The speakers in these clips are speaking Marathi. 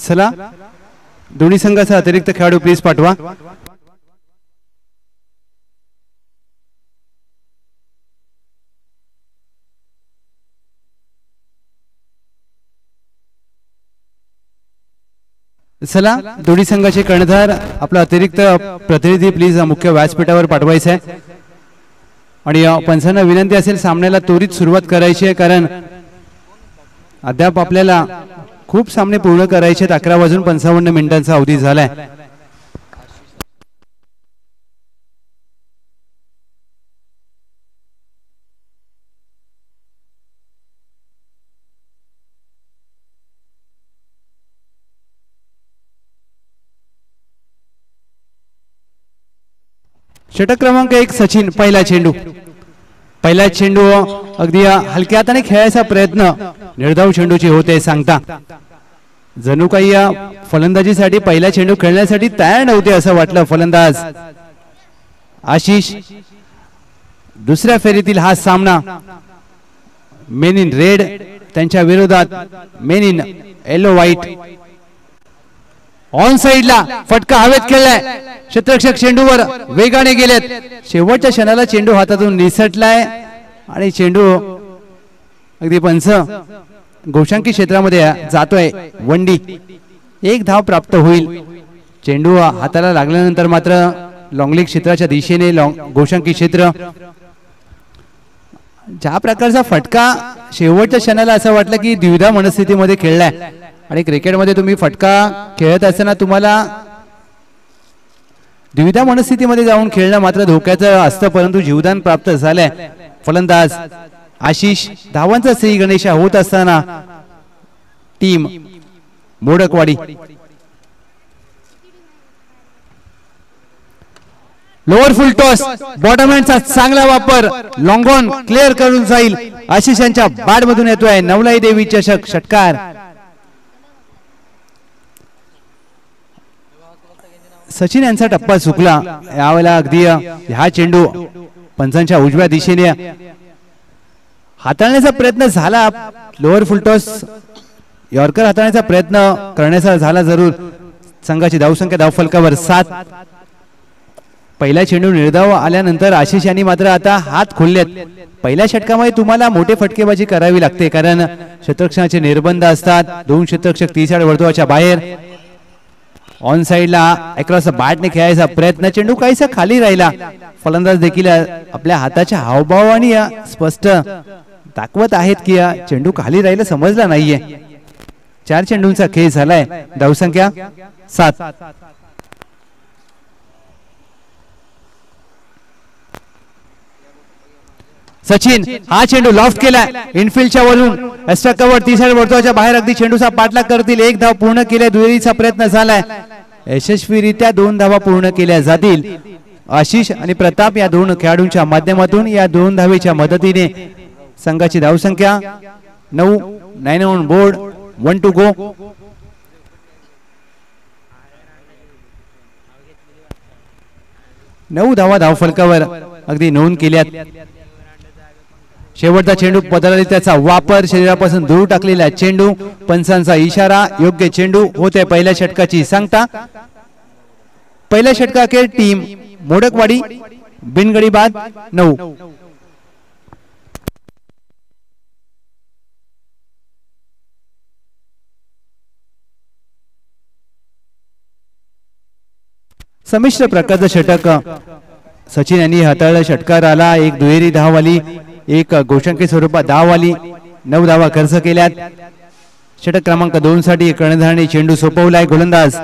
चला दोन्ही संघाचा अतिरिक्त खेळाडू प्लीज पाठवा. चला दोन्ही संघाचे कर्णधार आपला अतिरिक्त प्रतिनिधी प्लीज मुख्य व्यासपीठावर पाठवायचा. आहे आणि पंचांना विनंती असेल सामन्याला त्वरित सुरुवात करायची आहे कारण अद्याप आपल्याला खूप सामने पूर्ण करायचे आहेत. अकरा वाजून पंचावन्न मिनिटांचा अवधी झालाय. षटक क्रमांक एक सचिन पहिला चेंडू. पहिला चेंडू अगदी हलक्या हाताने खेळायचा प्रयत्न. निर्धाव चेंडूची होते सांगता. जणू काही या फलंदाजीसाठी पहिला चेंडू खेळण्यासाठी तयार नव्हते असं वाटलं फलंदाज. आशिष दुसऱ्या फेरीतील हा सामना. मेन इन रेड त्यांच्या विरोधात men in yellow white on साइडला फटका हवेत खेळलाय. क्षेत्ररक्षक चेंडूवर वेगाने गेलेत. शेवटच्या क्षणाला चेंडू हातातून निसटलाय आणि चेंडू अगदी पंच गोशांकी क्षेत्रामध्ये जातोय वंडी. एक धाव प्राप्त होईल. चेंडू हाताला लागल्यानंतर मात्र लॉंगली क्षेत्राच्या दिशेने लॉंग गोशांकी क्षेत्र. ज्या प्रकारचा फटका शेवटच्या क्षणाला असं वाटलं की द्विधा मनस्थितीमध्ये खेळलाय. आणि क्रिकेटमध्ये तुम्ही फटका खेळत असताना तुम्हाला द्विधा मनस्थितीमध्ये जाऊन खेळणं मात्र धोक्याचं असतं परंतु जीवदान प्राप्त झालंय. फलंदाज आशिष धावांचा श्री गणेशा होत असताना team Modakwadi. Lower full toss bottom हँडचा चांगला वापर. लॉंगॉन क्लिअर करून जाईल. आशिष यांच्या बॅट मधून येतोय नवलाई देवी चषक. षटकार. सचिन यांचा टप्पा चुकला. यावेळेला अगदी हा चेंडू पंचांच्या उजव्या दिशेने हाताळण्याचा प्रयत्न झाला. लोअर फुलटॉस यॉर्कर हाताळण्याचा प्रयत्न करण्याचा झाला जरूर. संघाची धावसंख्या धावफलकावर सात. पहिला चेंडू निर्धाव आल्यानंतर आशिष यांनी मात्र आता हात खोललेत. पहिल्या षटकामध्ये तुम्हाला मोठे फटकेबाजी करावी लागते कारण शतरक्षणाचे निर्बंध असतात. दोन शतरक्षक तीस आड वर्तुळाच्या बाहेर. ऑन साइडला अक्रॉस बॅटने खेळायचा प्रयत्न. चेंडू काहीसा खाली राहिला. फलंदाज देखील आपल्या हाताच्या हावभाव आणि स्पष्ट दाखवत आहेत की या चेंडू खाली राहिला समजला नाहीये. चार चेंडूंचा खेळ झालाय. धावसंख्या सात. सचिन हा चेंडू लॉफ्ट केलाय. इनफिल्डच्या वरून एक्स्ट्रा कव्हर तिसऱ्या वर्तुळाच्या बाहेर अगदी चेंडूचा पाठलाग करतील. एक धाव पूर्ण केल्या दुहेरीचा प्रयत्न झालाय. यशस्वीरित्या दोन धावा पूर्ण केल्या जातील. आशिष आणि प्रताप या दोन खेळाडूंच्या माध्यमातून या दोन धावेच्या मदतीने संघाची धावसंख्या नऊ nine on board one to go नऊ धावा धावफलकावर अगदी नोंद केल्यात. शेवटचा चेंडू पदराला त्याचा वापर शरीरापासून दूर टाकलेला चेंडू पंचांचा इशारा योग्य चेंडू होते पहिल्या षटकाची सांगता. पहिल्या षटकाखेर टीम मोडकवाडी बिनगडी बाद नऊ. संमिश्र प्रकारचं षटक. सचिन यांनी हाताळलं षटकार आला. एक दुहेरी धाव आली एक गोशंकी स्वरूपात धाव आली नऊ धावा खर्च केल्यात. षटक क्रमांक दोन साठी कर्णधाराने चेंडू सोपवलाय गोलंदाज.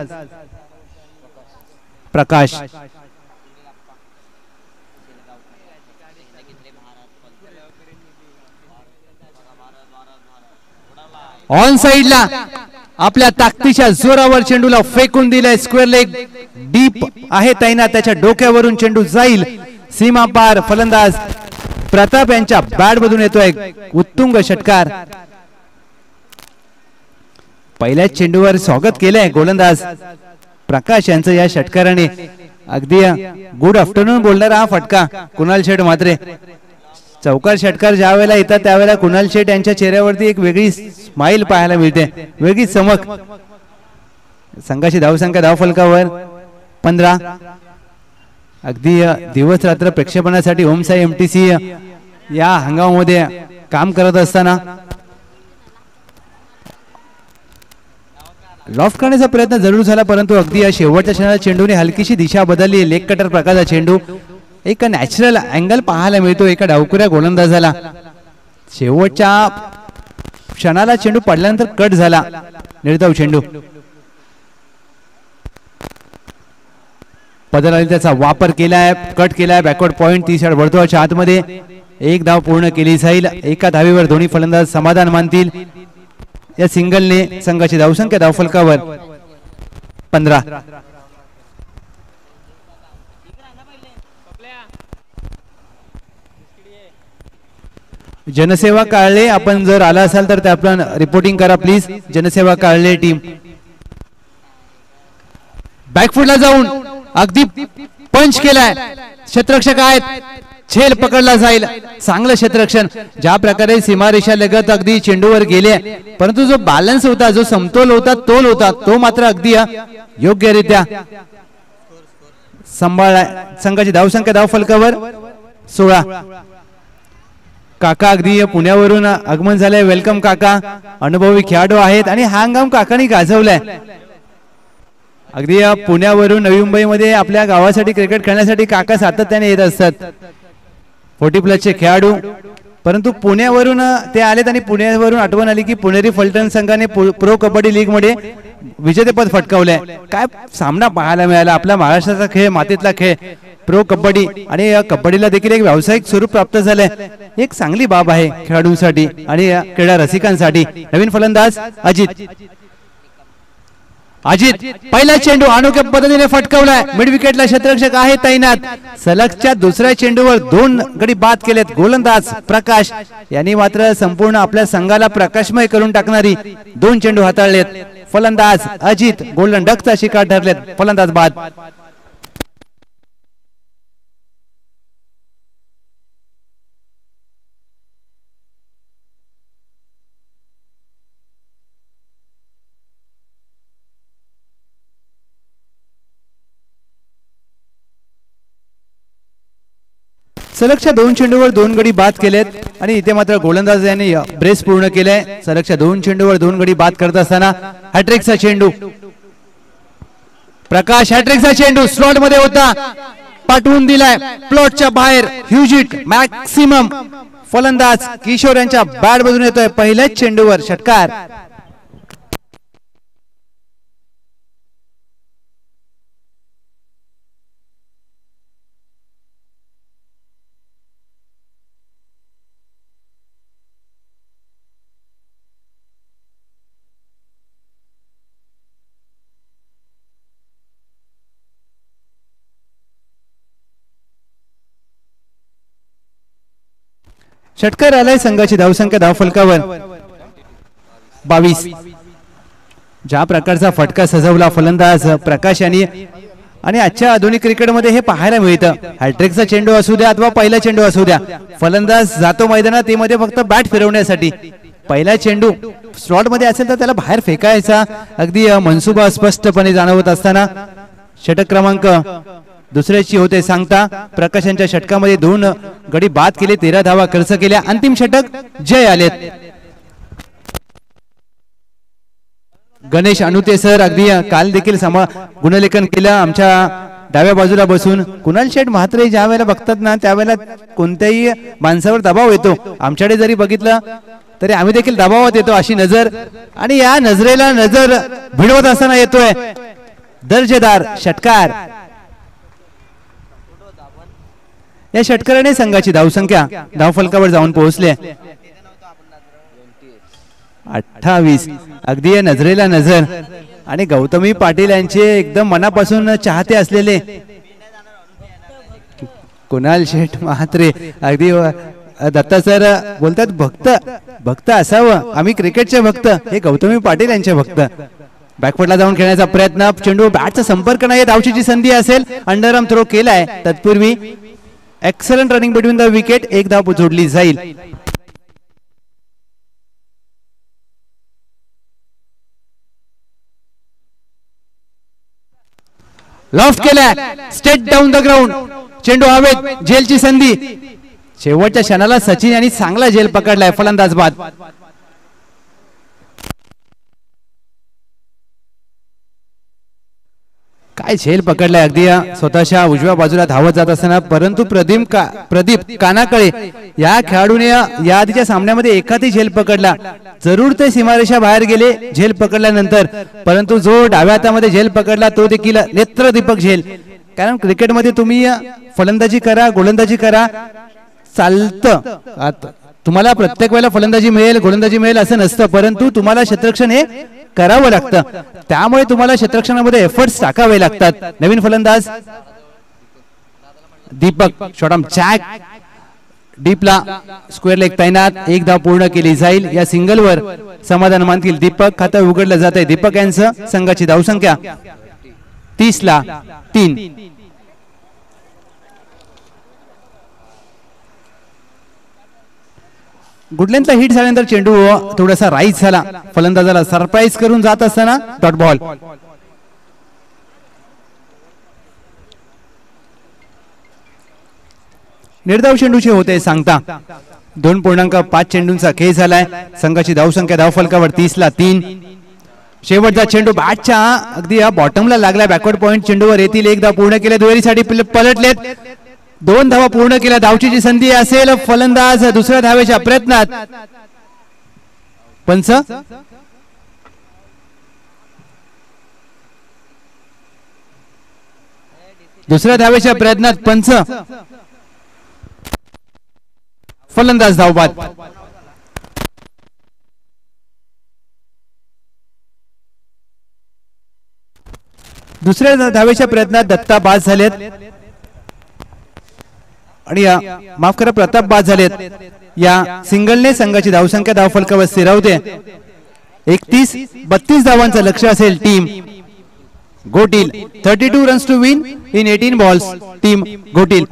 प्रकाश. ऑन साइडला आपल्या ताकदीच्या जोरावर चेंडूला फेकून दिलाय स्क्वेअर लेग डीप आहे तैना त्याच्या डोक्यावरून चेंडू जाईल. सीमा पार फलंदाज प्रताप यांच्या बॅट मधून येतोय उत्तुंग षटकार. पहिल्याच चेंडूवर स्वागत केलंय गोलंदाज प्रकाश यांचं या षटकाराने. अगदी गुड आफ्टरनून बोलणारा हा फटका कुणाल शेठ मात्रे. चौकार षटकार ज्या वेळेला येतात त्यावेळेला कुणाल शेठ यांच्या चेहऱ्यावरती एक वेगळी स्माइल पाहायला मिळते वेगळी चमक. संघाची धावसंख्या धाव फलकावर पंधरा. अगदी दिवस रात्र प्रेक्षेपणासाठी ओमसाई एम टी सी या हंगामामध्ये काम करत असताना लॉफ करण्याचा प्रयत्न जरूर झाला परंतु अगदी या शेवटच्या क्षणाला चेंडूने हलकीशी दिशा बदलली. लेग कटर प्रकारचा चेंडू एक नॅचरल अँगल पाहायला मिळतो एका डावकुऱ्या गोलंदाजाला. शेवटच्या क्षणाला चेंडू पडल्यानंतर कट झाला निर्धाव चेंडू. पदराने त्याचा वापर केलाय कट केलाय बॅकवर्ड पॉईंट तीस वर्तुळाच्या आतमध्ये. एक धाव पूर्ण केली जाईल. एका धावीवर दोन्ही फलंदाज समाधान मानतील. या सिंगलने संघाची धावसंख्या धावफलकावर पंधरा. जनसेवा काळले आपण जर आला असाल तर ते आपण रिपोर्टिंग करा प्लीज जनसेवा काळले टीम बॅकफुटला जाऊन अगदी पंच केलाय. क्षेत्रक्षक आहेत. छेल पकडला जाईल. चांगलं क्षेत्रक्षण ज्या प्रकारे सीमारेषा लगत अगदी चेंडूवर गेले परंतु जो बॅलन्स होता जो समतोल होता तोल होता तो मात्र अगदी योग्यरित्या सांभाळला संघाची धावसंख्या धाव फलकावर सोळा. काका अगदी पुण्यावरून आगमन झालंय. वेलकम काका. अनुभवी खेळाडू आहेत आणि हा हंगाम काकाने गाजवलाय. अगदी या पुण्यावरून नवी मुंबईमध्ये आपल्या गावासाठी क्रिकेट खेळण्यासाठी काका सातत्याने येत असतात. फोर्टी प्लसचे खेळाडू. परंतु पुण्यावरून ते आलेत आणि पुण्यावरून आठवण आली की पुणेरी फलटण संघाने पु- प्रो कबड्डी लीगमध्ये विजेतेपद फटकावलंय. काय सामना पाहायला मिळाला? आपला महाराष्ट्राचा खेळ मातीतला खेळ. प्रो कबड्डी. आणि या कबड्डीला देखील एक व्यावसायिक स्वरूप प्राप्त झालंय. एक चांगली बाब आहे खेळाडूंसाठी आणि या क्रीडा रसिकांसाठी. नवीन फलंदाज अजित. अजित पहिला चेंडू अनोख्या पद्धतीने फटकवलाय. मिड विकेटला क्षेत्ररक्षक आहे तैनात. सलगच्या दुसऱ्या चेंडूवर दोन गडी बाद केलेत गोलंदाज प्रकाश. यांनी मात्र संपूर्ण आपल्या संघाला प्रकाशमय करून टाकणारी दोन चेंडू हाताळलेत. फलंदाज अजित गोल्डन डकचा शिकार ठरलेत. फलंदाज बाद. सलगच्या दोन चेंडूवर दोन गडी बाद केलेत आणि इथे मात्र गोलंदाज यांनी ब्रेस पूर्ण केलंय. सलगच्या दोन चेंडूवर दोन गडी बाद करत असताना हॅट्रिकचा चेंडू. प्रकाश हॅट्रिकचा चेंडू स्लॉटमध्ये होता. पाठवून दिलाय. प्लॉटच्या बाहेर ह्युजिट मॅक्सिमम फलंदाज किशोर यांच्या बॅट मधून येतोय पहिल्याच चेंडूवर षटकार. षटकार आलाय संघाची धावसंख्या धाव फलकावर बावीस. ज्या प्रकारचा फटका सजवला फलंदाज प्रकाश यांनी आणि आजच्या आधुनिक क्रिकेटमध्ये हे पाहायला मिळतं. हॅट्रिकचा चेंडू असू द्या अथवा पहिला चेंडू असू द्या फलंदाज जातो मैदानात ते मध्ये फक्त बॅट फिरवण्यासाठी. पहिला चेंडू स्लॉटमध्ये असेल तर त्याला बाहेर फेकायचा. अगदी मनसुबा स्पष्टपणे जाणवत असताना. षटक क्रमांक दुसऱ्याची होते सांगता प्रकाशांच्या षटकामध्ये दोन गडी बाद केले तेरा धावा खर्च केल्या अंतिम षटक जय आलेत. गणेश अनुते सर अगदी काल देखील समा गुणलेखन केलं आमच्या डाव्या बाजूला बसून. कुणाल शेठ म्हात्रे ज्या वेळेला बघतात ना त्यावेळेला कोणत्याही माणसावर दबाव येतो. आमच्याकडे जरी बघितलं तरी आम्ही देखील दबावात येतो अशी नजर. आणि या नजरेला नजर भिडवत असताना येतोय दर्जेदार षटकार या षटकराने संघाची धावसंख्या धावफलकावर जाऊन पोहोचले अठ्ठावीस. अगदी या नजरेला नजर. आणि गौतमी पाटील यांचे एकदम मनापासून चाहते असलेले कुणाल शेठ महात्रे. अगदी दत्ता सर बोलतात भक्त भक्त असावं. आम्ही क्रिकेटचे भक्त. हे गौतमी पाटील यांचे भक्त. बॅकफुटला जाऊन खेळण्याचा प्रयत्न. चेंडू बॅटचा संपर्क नाही धावशीची संधी असेल. अंडरआर्म थ्रो केलाय. तत्पूर्वी excellent running between the wicket एक धाव जोडली जाईल लॉफ्ट केलाय. स्टेट डाऊन द ग्राउंड चेंडू हवेत. जेलची संधी. शेवटच्या क्षणाला सचिन यांनी चांगला जेल पकडलाय फलंदाज बाद. काय झेल पकडलाय? अगदी स्वतःच्या उजव्या बाजूला धावत जात असताना परंतु प्रदीप का प्रदीप कानाकळे या खेळाडूने या आधीच्या सामन्यामध्ये एखादी झेल पकडला. जरूर ते सीमारेषा बाहेर गेले झेल पकडल्यानंतर. परंतु जो डाव्या हातामध्ये झेल पकडला तो देखील नेत्रदीपक झेल. कारण क्रिकेटमध्ये तुम्ही फलंदाजी करा गोलंदाजी करा चालतं. तुम्हाला प्रत्येक वेळेला फलंदाजी मिळेल गोलंदाजी मिळेल असं नसतं. परंतु तुम्हाला क्षेत्ररक्षण हे करावं लागतं. त्यामुळे तुम्हाला क्षेत्रक्षणामध्ये एफर्ट्स टाकावे लागतात. नवीन फलंदाज. दीपक शॉटम चॅक. डीपला स्क्वेअर लेग तैनात. एक धाव पूर्ण केली जाईल. या सिंगलवर समाधान मानतील दीपक. खातं उघडलं जात आहे दीपक यांचं. संघाची धावसंख्या. तीस ला तीन. गुडलेंथला हिट झाल्यानंतर चेंडू थोडासा राईज झाला. फलंदाजाला सरप्राईज करून जात असताना डॉट बॉल निर्धाव चेंडूचे होते सांगता. दोन पूर्णांक पाच चेंडूंचा खेळ झालाय. संघाची धावसंख्या धावफलकावर तीस ला तीन. शेवटचा चेंडू बॅटच्या अगदी या बॉटमला लागला. बॅकवर्ड पॉईंट चेंडूवर येतील एकदा पूर्ण केले. दुहेरीसाठी पलटलेत. दोन धावा पूर्ण केल्या. धावची संधी असेल फलंदाज दुसऱ्या धावेच्या प्रयत्नात. पंच दुसऱ्या धावेच्या प्रयत्नात पंच फलंदाज धावबाद. दुसऱ्या धावेच्या प्रयत्नात दत्ता बाद झालेत. आणि माफ करा प्रताप बाद झालेत. या सिंगलने संघाची धावसंख्या धावफलकावर स्थिरावते. एकतीस बत्तीस धावांचं लक्ष असेल team. Gotil thirty two runs to win in eighteen balls team Gotil.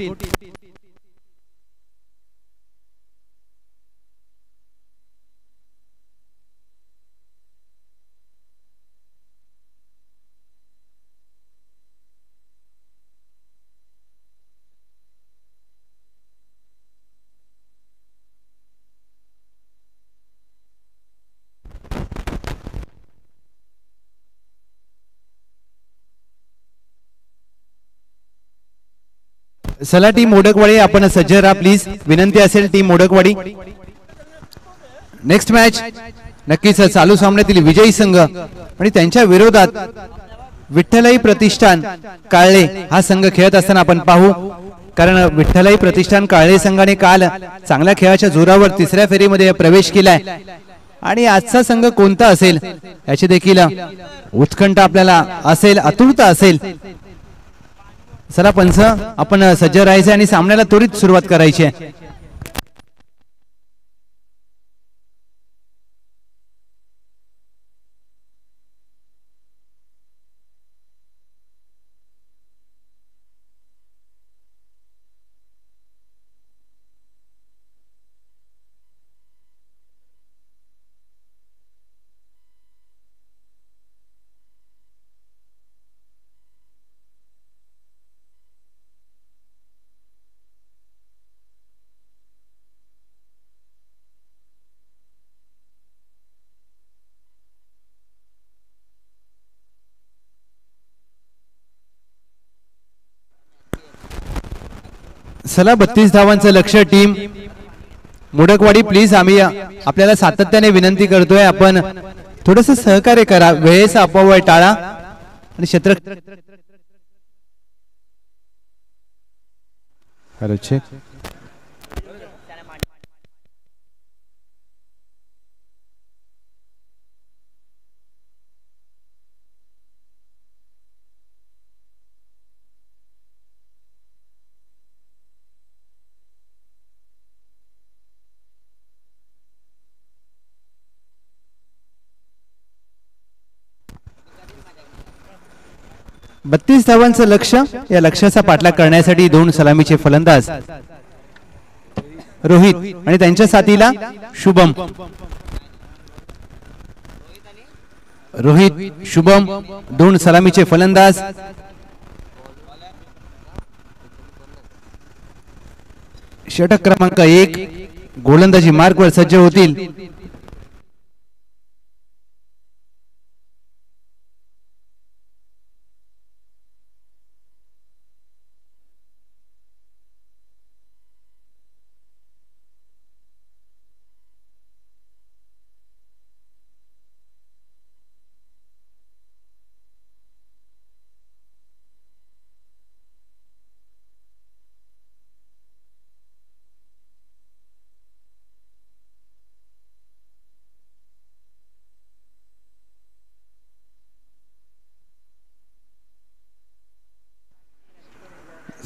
चला टीम मोडकवाडी आपण सज्ज राहा प्लीज विनंती असेल टीम मोडकवाडी. नेक्स्ट मॅच नक्कीच चालू सामन्यातील विजयी संघ आणि त्यांच्या विरोधात विठ्ठलाई प्रतिष्ठान काळले हा संघ खेळत असताना आपण पाहू. कारण विठ्ठलाई प्रतिष्ठान काळले संघाने काल चांगल्या खेळाच्या जोरावर तिसऱ्या फेरीमध्ये प्रवेश केलाय. आणि आजचा संघ कोणता असेल? याची देखील उत्कंठ आपल्याला असेल आतुरता असेल. चला पंच आपण सज्ज राहायचे आणि सामन्याला त्वरित सुरुवात करायची आहे. चला बत्तीस धावांचं लक्ष टीम. मुडकवाडी प्लीज आम्ही आपल्याला सातत्याने विनंती करतोय आपण. थोडस सहकार्य करा. वेळेचा अपव्यय टाळा. आणि क्षेत्र हॅलो चेक बत्तीस धावांचं लक्ष या लक्ष्याचा पाठलाग करण्यासाठी दोन सलामीचे फलंदाज. रोहित आणि त्यांच्या साथीला शुभम. रोहित शुभम दोन सलामीचे फलंदाज. षटक क्रमांक एक गोलंदाजी मार्गवर सज्ज होतील.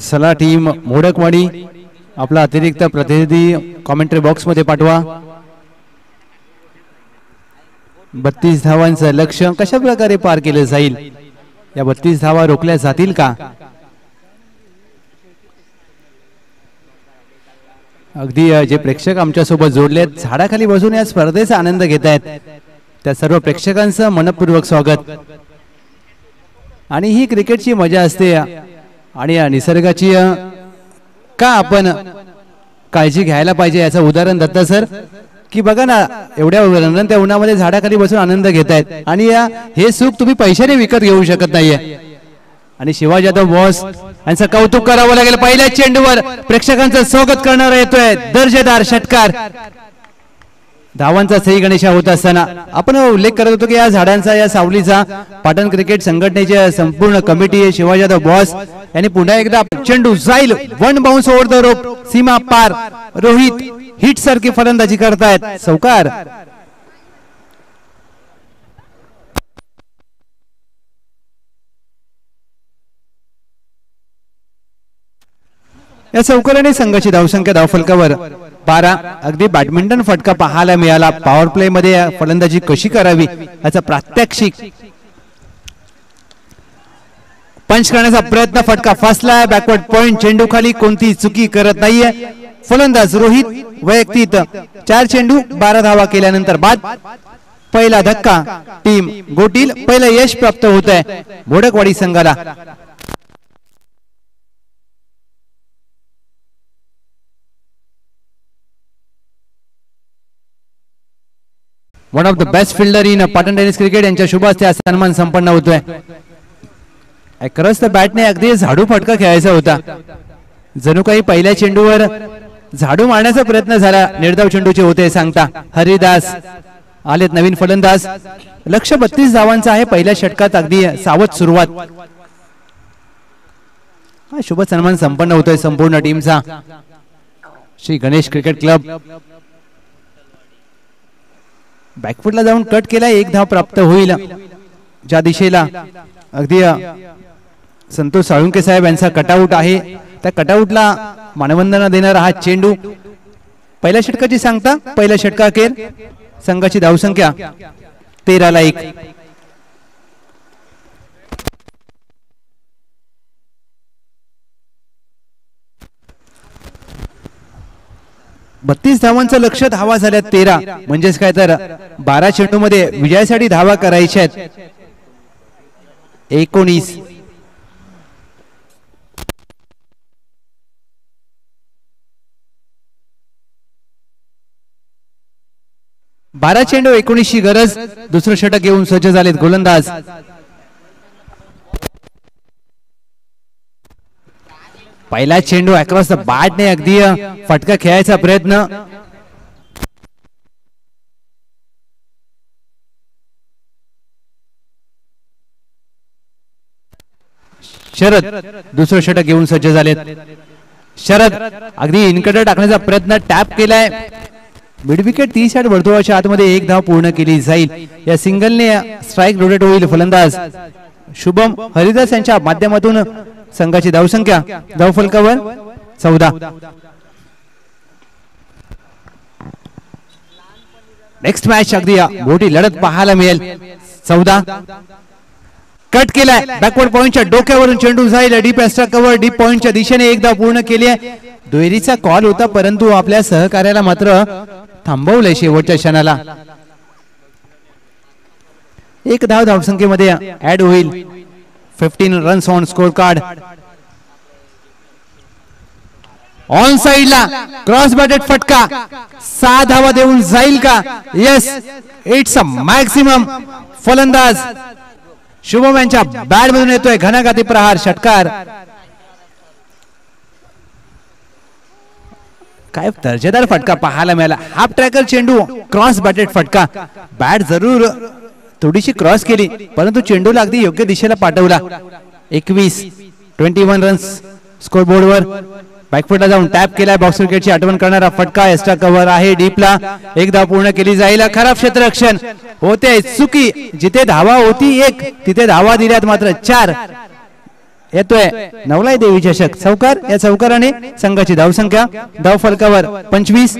सला टीम मोडकवाडी आपला अतिरिक्त प्रतिनिधी कॉमेंट्री बॉक्समध्ये पाठवा. बत्तीस धावांचं लक्ष कशा प्रकारे पार केलं जाईल? या बत्तीस धावा रोखल्या जातील का? अगदी जे प्रेक्षक आमच्यासोबत आहेत झाडाखाली बसून या स्पर्धेचा आनंद घेत आहेत. त्या सर्व प्रेक्षकांचं मनपूर्वक स्वागत. आणि ही क्रिकेटची मजा असते. आणि या निसर्गाची का आपण काळजी घ्यायला पाहिजे याचं उदाहरण दत्ता सर? की बघा ना एवढ्या रंगत्या उन्हामध्ये झाडाखाली बसून आनंद घेत आहेत आणि या हे सुख तुम्ही पैशाने विकत घेऊ शकत नाहीये. आणि शिवाजी यादव बॉस यांचं कौतुक करावं लागेल. पहिल्या चेंडूवर प्रेक्षकांचं स्वागत करणारा येतोय दर्जेदार षटकार. धावांचा सही गणेशा होत असताना आपण उल्लेख करत होतो की या झाडांचा या सावलीचा पाटण क्रिकेट संघटनेची संपूर्ण कमिटी शिवाजी यादव बॉस यांनी पुन्हा एकदा चेंडू जाईल one bounce over the rope सीमा पार रोहित हिट सारखी फलंदाजी करतायत. सौकार या चौकाराने संघाची धावसंख्या धावफलकावर पारा अगदी बॅडमिंटन फटका पाहायला मिळाला. पॉवर प्ले मध्ये फलंदाजी कशी करावी याचा प्रात्यक्षिक. पंच करण्याचा प्रयत्न फटका फसलाय. बॅकवर्ड पॉइंट चेंडू खाली कोणती चुकी करत नाहीये. फलंदाज रोहित वैयक्तिक. चार चेंडू बारा धावा केल्यानंतर बाद. पहिला धक्का टीम गोटील. पहिलं यश प्राप्त होत आहे भोडकवाडी संघाला. One of the best fielder in Patan tennis cricket यांच्या शुभ हस्ते हा सन्मान संपन्न होतोय. खरंच तर बॅटने अगदी झाडू फटका खेळायचा होता. जणू काही पहिल्या चेंडूवर झाडू मारण्याचा प्रयत्न झाला. निर्धाव चेंडूचे होते सांगता. हरिदास आलेत नवीन फलंदाज. लक्ष बत्तीस धावांचा आहे. पहिल्या षटकात अगदी सावध सुरुवात. हा शुभ सन्मान संपन्न होतोय संपूर्ण टीमचा श्री गणेश क्रिकेट क्लब. बॅकफुटला जाऊन कट केला एक धाव प्राप्त होईल. ज्या दिशेला. अगदी संतोष साळुंके साहेब यांचा कटआउट आहे. त्या कटआउटला मानवंदना देणारा हा चेंडू. पहिल्या षटकाची सांगता पहिल्या षटका संघाची धावसंख्या तेराला एक. बत्तीस धावांचं लक्ष धावा झाल्या तेरा. म्हणजेच काय तर बारा चेंडू मध्ये विजयासाठी धावा करायच्या आहेत. एकोणीस. बारा चेंडू एकोणीसची गरज. दुसरं षटक घेऊन सज्ज झालेत गोलंदाज. पहिला चेंडू अक्रॉस द बॅटने अगदी फटका खेळायचा प्रयत्न. शरद दुसरं षटक घेऊन सज्ज झालेत. शरद अगदी इनकडे टाकण्याचा प्रयत्न टॅप केलाय. मिडविकेट तीस आठ वर्तुळाच्या आतमध्ये एक धाव पूर्ण केली जाईल. या सिंगलने स्ट्राईक रोटेट होईल फलंदाज. शुभम हरिदास यांच्या माध्यमातून संघाची धावसंख्या धावफलकावर चौदा. नेक्स्ट मॅच अगदी मोठी लढत पाहायला मिळेल. चौदा. कट केलाय. बॅकवर्ड पॉईंटच्या डोक्यावरून चेंडू जाईल. डीप एक्स्ट्रा कव्हर डीप पॉईंटच्या दिशेने एकदा पूर्ण केली आहे. दुहेरीचा कॉल होता परंतु आपल्या सहकार्याला मात्र थांबवलंय शेवटच्या क्षणाला. एक धाव धावसंख्येमध्ये ऍड होईल. Fifteen runs on scorecard. On साइडला क्रॉस बॅटेड फटका. सहा धावा देऊन जाईल का? येस इट्स अ मॅक्सिमम फलंदाज. शुभम यांच्या बॅट मधून येतोय घनाघाती प्रहार षटकार. काय दर्जेदार फटका पाहायला मिळाला. हाफ ट्रॅकर चेंडू क्रॉस बॅटेड फटका. बॅट जरूर थोडीशी क्रॉस केली परंतु चेंडूला अगदी योग्य दिशेला पाठवला. एकवीस ट्वेंटी वन रन्स स्कोर बोर्डवर बॅकफुटला जाऊन टॅप केलाय बॉक्स क्रिकेटची आठवण करणारा फटका. एक्स्ट्रा कव्हर आहे डीपला एकदा पूर्ण केली जाईल. खराब क्षेत्ररक्षण. होते चुकी. जिथे धावा होती एक तिथे धावा दिल्यात मात्र चार. येतोय. नवलाई देवी चषक. चौकार. या चौकाराने संघाची धावसंख्या. धाव फलकावर पंचवीस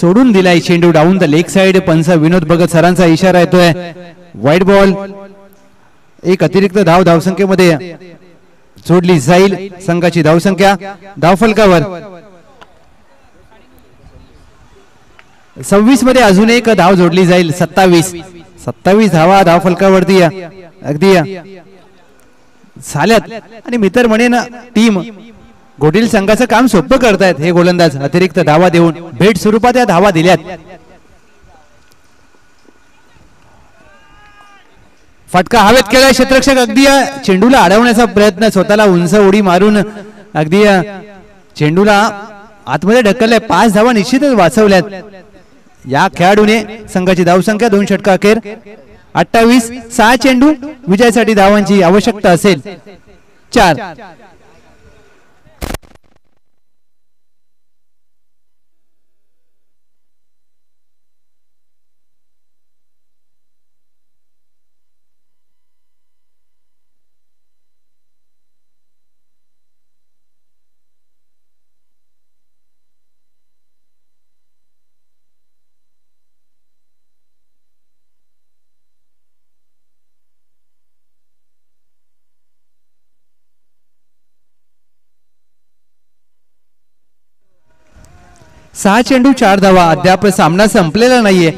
सोडून दिलाय चेंडू. Down the leg side. पंच विनोद भगत सरांचा इशारा येतोय. वाईट बॉल एक अतिरिक्त धाव धावसंख्येमध्ये जोडली जाईल संघाची धावसंख्या. धावफलकावर सव्वीसमध्ये अजून एक धाव जोडली जाईल. सत्तावीस. सत्तावीस धावा धावफलकावरती अगदी झाल्यात. आणि मित्र म्हणेन टीम गोटील संघाचं काम सोपं करतायत हे गोलंदाज. अतिरिक्त धावा देऊन भेट स्वरूपात या धावा दिल्यात. फटका हवेत केला क्षेत्रक्षक अगदी चेंडूला अडवण्याचा प्रयत्न स्वतःला उंच उडी मारून अगदी चेंडूला आतमध्ये ढकललाय पाच धावा निश्चितच वाचवल्यात. या खेळाडूने संघाची धावसंख्या दोन षटका अखेर. अठ्ठावीस सहा चेंडू. विजयासाठी धावांची आवश्यकता असेल. चार. सहा चेंडू चार धावा. अद्याप सामना संपलेला नाहीये.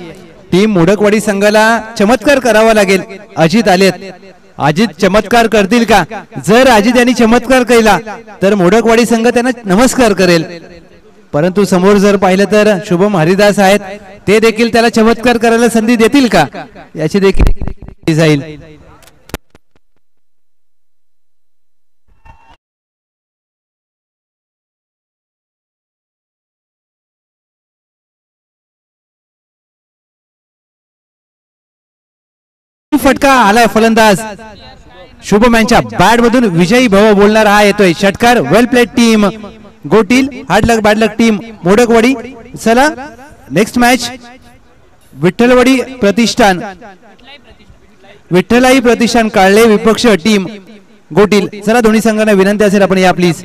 टीम मोडकवाडी संघाला चमत्कार करावा लागेल. अजित आलेत. अजित चमत्कार करतील का? जर अजित यांनी चमत्कार केला तर मोडकवाडी संघ त्यांना नमस्कार करेल. परंतु समोर जर पाहिलं तर शुभम हरिदास आहेत. ते देखील त्याला चमत्कार करायला संधी देतील का? याची देखील जाईल. फटका आलाय फलंदाज. शुभम यांच्या बॅट मधून विजयी भव बोलणार हा येतोय षटकार well played team गोटील hard luck bad luck team Modakwadi चला नेक्स्ट मॅच विठ्ठलवाडी प्रतिष्ठान. विठ्ठलाई प्रतिष्ठान काढले विपक्ष टीम गोटील चला दोन्ही संघांना विनंती असेल आपण या प्लीज